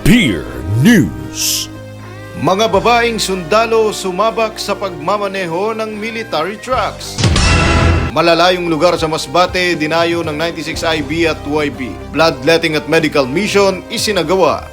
Spear News. Mga babaeng sundalo sumabak sa pagmamaneho ng military trucks. Malalayong lugar sa Masbate, dinayo ng 96IB at 2IB. Bloodletting at medical mission isinagawa.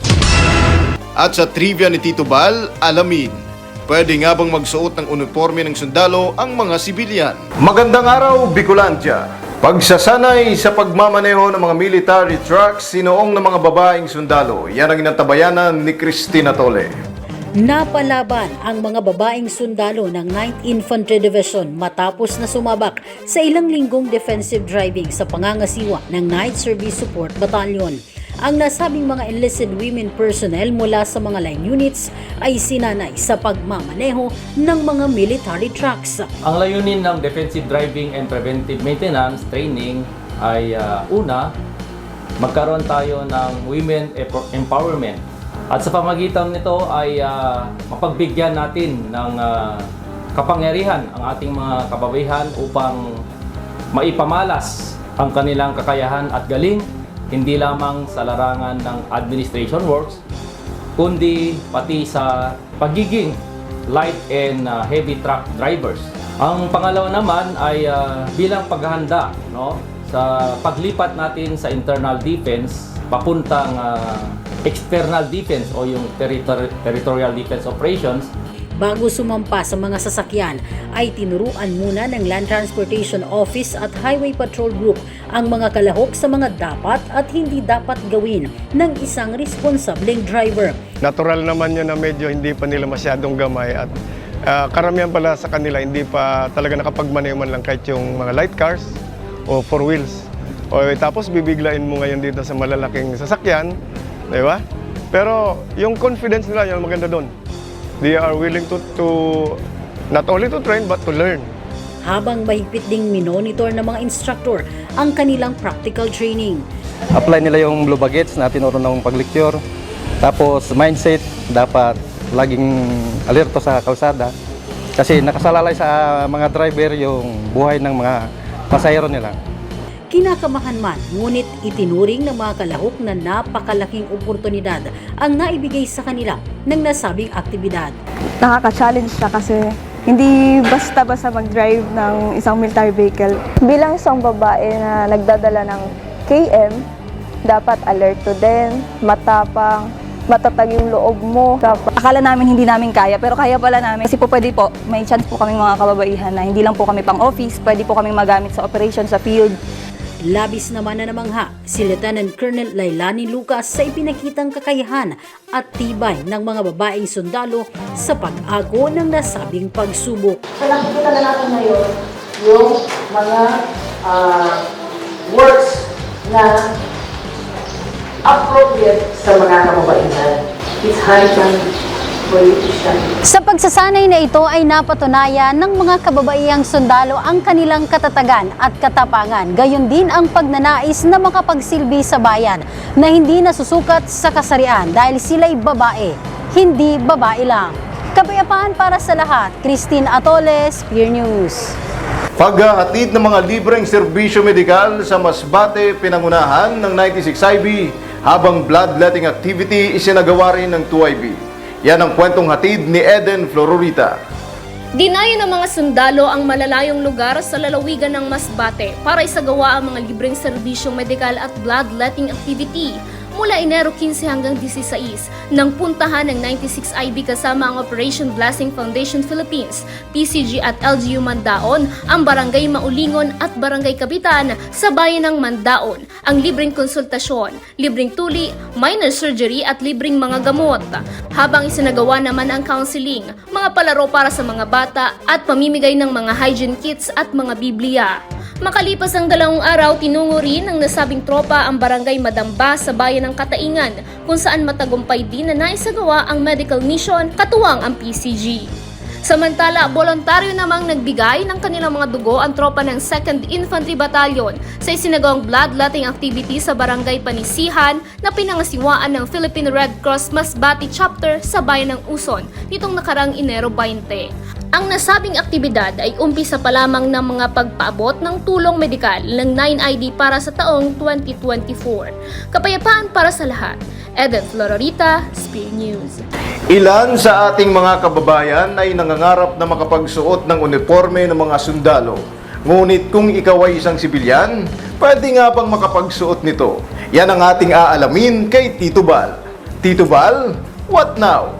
At sa trivia ni Tito Bal, alamin. Pwede nga bang magsuot ng uniforme ng sundalo ang mga sibilyan? Magandang araw, Bicolandia! Pagsasanay sa pagmamaneho ng mga military trucks, sinuong ng mga babaeng sundalo. Yan ang inatabayanan ni Christina Tole. Napalaban ang mga babaeng sundalo ng 9th Infantry Division matapos na sumabak sa ilang linggong defensive driving sa pangangasiwa ng Night Service Support Battalion. Ang nasabing mga enlisted women personnel mula sa mga line units ay sinanay sa pagmamaneho ng mga military trucks. Ang layunin ng defensive driving and preventive maintenance training ay ah, una, magkaroon tayo ng women empowerment. At sa pamagitan nito ay ah, mapagbigyan natin ng ah, kapangyarihan ang ating mga kababaihan upang maipamalas ang kanilang kakayahan at galing hindi lamang sa larangan ng administration works kundi pati sa pagiging light and uh, heavy truck drivers. Ang pangalawa naman ay uh, bilang paghahanda no sa paglipat natin sa internal defense papuntang uh, external defense o yung territor- territorial defense operations Bago sumampa sa mga sasakyan ay tinuruan muna ng Land Transportation Office at Highway Patrol Group ang mga kalahok sa mga dapat at hindi dapat gawin ng isang responsableng driver. Natural naman yun na medyo hindi pa nila masyadong gamay at ah, karamihan pala sa kanila hindi pa talaga nakapagmaneho man lang kahit yung mga light cars o four wheels. O tapos bibiglain mo ngayon dito sa malalaking sasakyan, di ba? Pero yung confidence nila, yun ang maganda doon. They are willing to, to not only to train but to learn. Habang mahigpit ding minonitor ng mga instructor ang kanilang practical training. apply nila yung blue baguettes na tinuro ng paglecture. Tapos mindset, dapat laging alerto sa kalsada. Kasi nakasalalay sa mga driver yung buhay ng mga pasahero nila. Kinakamahan man, ngunit itinuring ng mga kalahok na napakalaking oportunidad ang naibigay sa kanila ng nasabing aktibidad. nakaka-challenge siya kasi hindi basta-basta mag-drive ng isang military vehicle. Bilang isang babae na nagdadala ng KM, dapat alerto din, matapang, matatag yung loob mo. Akala namin hindi namin kaya, pero kaya pala namin. Kasi po pwede po, may chance po kaming mga kababaihan na hindi lang po kami pang office, pwede po kami magamit sa operation sa field. Labis naman na namangha si Lieutenant Colonel Lailani Lucas sa ipinakitang kakayahan at tibay ng mga babaeng sundalo sa pag-ago ng nasabing pagsubok. So na natin ngayon yung mga ah, words na appropriate sa mga kababaihan. It's high time Sa pagsasanay na ito ay napatunayan ng mga kababaihang sundalo ang kanilang katatagan at katapangan. Gayon din ang pagnanais na makapagsilbi sa bayan na hindi nasusukat sa kasarian dahil sila'y babae, hindi babae lang. Kapayapaan para sa lahat, Christine Atoles, Peer News. Paghahatid ng mga libreng serbisyo medikal sa Masbate, pinangunahan ng 96IB habang bloodletting activity isinagawa rin ng 2IB. Yan ang kwentong hatid ni Eden Florurita. Dinayo ng mga sundalo ang malalayong lugar sa lalawigan ng Masbate para isagawa ang mga libreng serbisyong medikal at bloodletting activity mula Enero 15 hanggang 16 nang puntahan ng 96IB kasama ang Operation Blessing Foundation Philippines, PCG at LGU Mandaon, ang Barangay Maulingon at Barangay Kapitan sa bayan ng Mandaon, ang libreng konsultasyon, libreng tuli, minor surgery at libreng mga gamot. Habang isinagawa naman ang counseling, mga palaro para sa mga bata at pamimigay ng mga hygiene kits at mga Biblia. Makalipas ang dalawang araw, tinungo rin ng nasabing tropa ang barangay Madamba sa bayan ng Kataingan kung saan matagumpay din na naisagawa ang medical mission katuwang ang PCG. Samantala, voluntaryo namang nagbigay ng kanilang mga dugo ang tropa ng 2nd Infantry Battalion sa isinagawang bloodletting activity sa Barangay Panisihan na pinangasiwaan ng Philippine Red Cross Masbati Chapter sa bayan ng Uson nitong nakarang Enero 20. Ang nasabing aktibidad ay umpisa pa lamang ng mga pagpaabot ng tulong medikal ng 9ID para sa taong 2024. Kapayapaan para sa lahat. Eden Flororita, Spear News. Ilan sa ating mga kababayan ay nangangarap na makapagsuot ng uniforme ng mga sundalo. Ngunit kung ikaw ay isang sibilyan, pwede nga bang makapagsuot nito? Yan ang ating aalamin kay Tito Bal. Tito Bal, what now?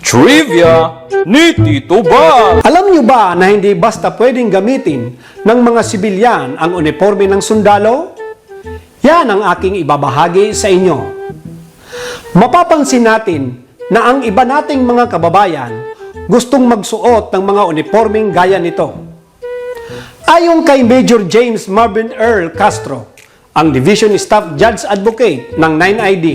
Trivia ni Tito Bal. Alam nyo ba na hindi basta pwedeng gamitin ng mga sibilyan ang uniforme ng sundalo? Yan ang aking ibabahagi sa inyo. Mapapansin natin na ang iba nating mga kababayan gustong magsuot ng mga uniformeng gaya nito. Ayon kay Major James Marvin Earl Castro, ang Division Staff Judge Advocate ng 9ID,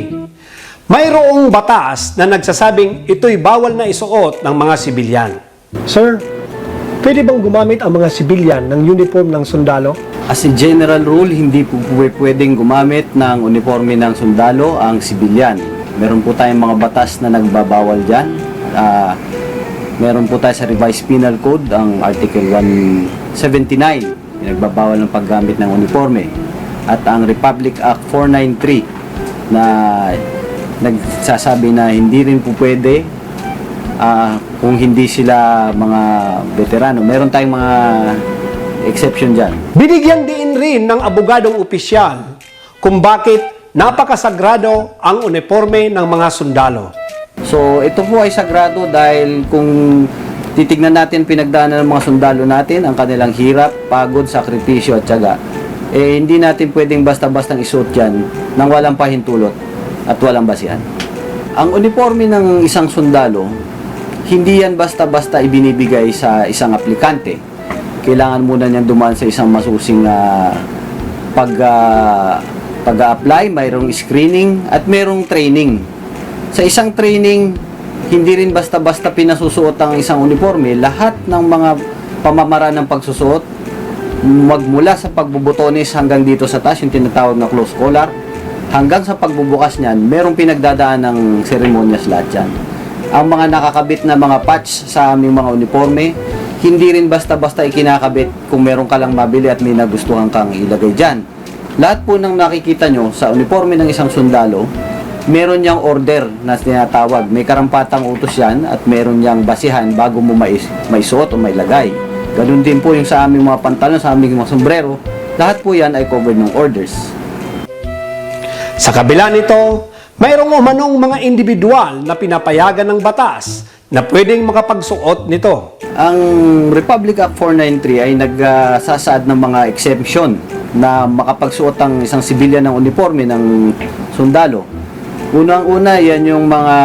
mayroong batas na nagsasabing ito'y bawal na isuot ng mga sibilyan. Sir, pwede bang gumamit ang mga sibilyan ng uniform ng sundalo? As a general rule, hindi po po pwedeng gumamit ng uniforme ng sundalo ang sibilyan. Meron po tayong mga batas na nagbabawal dyan. Ah, meron po tayo sa Revised Penal Code, ang Article 179, yung nagbabawal ng paggamit ng uniforme. At ang Republic Act 493 na nagsasabi na hindi rin po pwede ah, kung hindi sila mga veterano. Meron tayong mga exception dyan. Binigyan din rin ng abogadong opisyal kung bakit napakasagrado ang uniforme ng mga sundalo. So, ito po ay sagrado dahil kung titignan natin pinagdaanan ng mga sundalo natin, ang kanilang hirap, pagod, sakripisyo at tiyaga, eh hindi natin pwedeng basta-bastang isuot yan nang walang pahintulot at walang basihan. Ang uniforme ng isang sundalo, hindi yan basta-basta ibinibigay sa isang aplikante. Kailangan muna niyang dumaan sa isang masusing ah, pag ah, pag-apply, mayroong screening at mayroong training. Sa isang training, hindi rin basta-basta pinasusuot ang isang uniforme. Lahat ng mga pamamaraan ng pagsusuot, magmula sa pagbubutones hanggang dito sa taas, yung tinatawag na close collar, hanggang sa pagbubukas niyan, merong pinagdadaan ng seremonyas lahat yan. Ang mga nakakabit na mga patch sa aming mga uniforme, hindi rin basta-basta ikinakabit kung meron ka lang mabili at may nagustuhan kang ilagay dyan. Lahat po ng nakikita nyo sa uniforme ng isang sundalo, meron niyang order na tinatawag. May karampatang utos yan at meron niyang basihan bago mo mais, maisuot o mailagay. Ganun din po yung sa aming mga pantalon, sa aming mga sombrero. Lahat po yan ay covered ng orders. Sa kabila nito, mayroong umanong mga individual na pinapayagan ng batas na pwedeng makapagsuot nito. Ang Republic Act 493 ay nagsasaad ng mga exemption na makapagsuot ang isang sibilyan ng uniforme ng sundalo. Unang-una, yan yung mga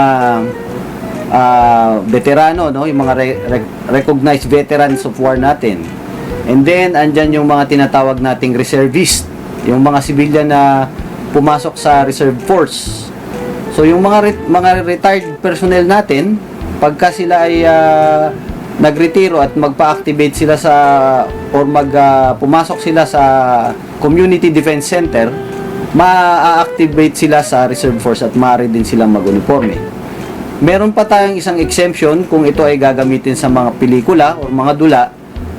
ah, veterano, no? yung mga re- re- recognized veterans of war natin. And then, andyan yung mga tinatawag nating reservist, yung mga sibilyan na pumasok sa reserve force. So, yung mga re- mga retired personnel natin, pagka sila ay ah, nagretiro at magpa-activate sila sa or mag ah, pumasok sila sa Community Defense Center, ma-activate sila sa reserve force at maaari din silang mag-uniforme. Meron pa tayong isang exemption kung ito ay gagamitin sa mga pelikula o mga dula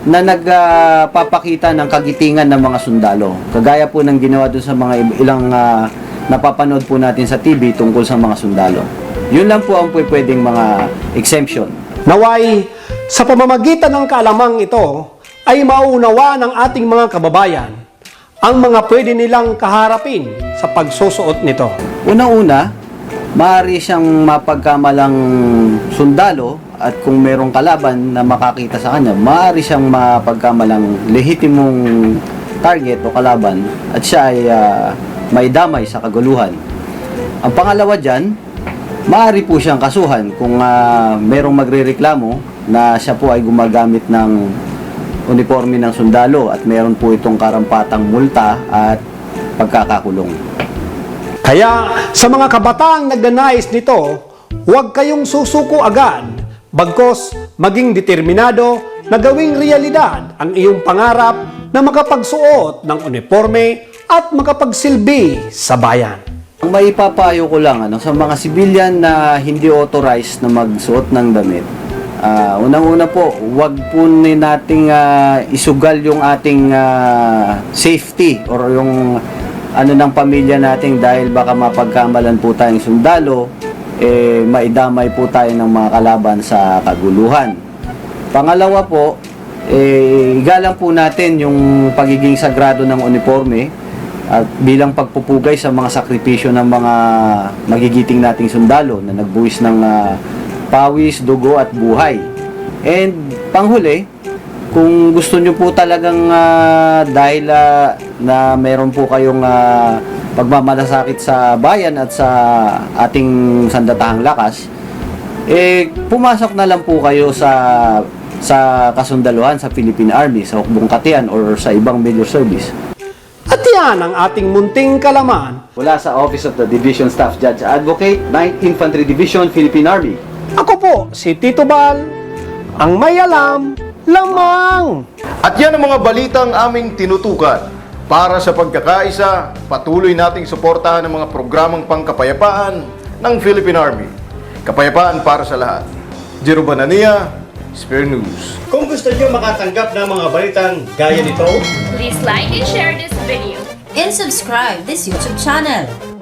na nagpapakita ng kagitingan ng mga sundalo. Kagaya po ng ginawa doon sa mga ilang ah, napapanood po natin sa TV tungkol sa mga sundalo. Yun lang po ang pwedeng mga exemption. Naway, sa pamamagitan ng kaalamang ito, ay mauunawa ng ating mga kababayan ang mga pwede nilang kaharapin sa pagsusuot nito. Unang-una, maaari siyang mapagkamalang sundalo at kung merong kalaban na makakita sa kanya, maaari siyang mapagkamalang lehitimong target o kalaban at siya ay ah, may damay sa kaguluhan. Ang pangalawa dyan, maaari po siyang kasuhan kung ah, merong magrereklamo na siya po ay gumagamit ng uniforme ng sundalo at meron po itong karampatang multa at pagkakakulong. Kaya sa mga kabataang nagnanais nito, huwag kayong susuko agad, bagkos maging determinado na gawing realidad ang iyong pangarap na makapagsuot ng uniforme at makapagsilbi sa bayan. Ang maipapayo ko lang ano, sa mga civilian na hindi authorized na magsuot ng damit, Ah, unang-una po, wag po nating ah, isugal yung ating ah, safety or yung ano ng pamilya natin dahil baka mapagkamalan po tayong sundalo, eh, maidamay po tayo ng mga kalaban sa kaguluhan. Pangalawa po, eh, igalang po natin yung pagiging sagrado ng uniforme at bilang pagpupugay sa mga sakripisyo ng mga magigiting nating sundalo na nagbuwis ng ah, pawis, dugo at buhay. And panghuli, kung gusto nyo po talagang ah, dahil ah, na meron po kayong ah, pagmamalasakit sa bayan at sa ating sandatahang lakas, eh pumasok na lang po kayo sa sa kasundaluhan sa Philippine Army, sa Hukbong Katian or sa ibang major service. At yan ang ating munting kalaman. Mula sa Office of the Division Staff Judge Advocate, 9th Infantry Division, Philippine Army. Ako po, si Tito Bal, ang may alam, lamang. At yan ang mga balitang aming tinutukan. Para sa pagkakaisa, patuloy nating suportahan ang mga programang pangkapayapaan ng Philippine Army. Kapayapaan para sa lahat. Jiro Banania, Spear News. Kung gusto nyo makatanggap ng mga balitang gaya nito, Please like and share this video. And subscribe this YouTube channel.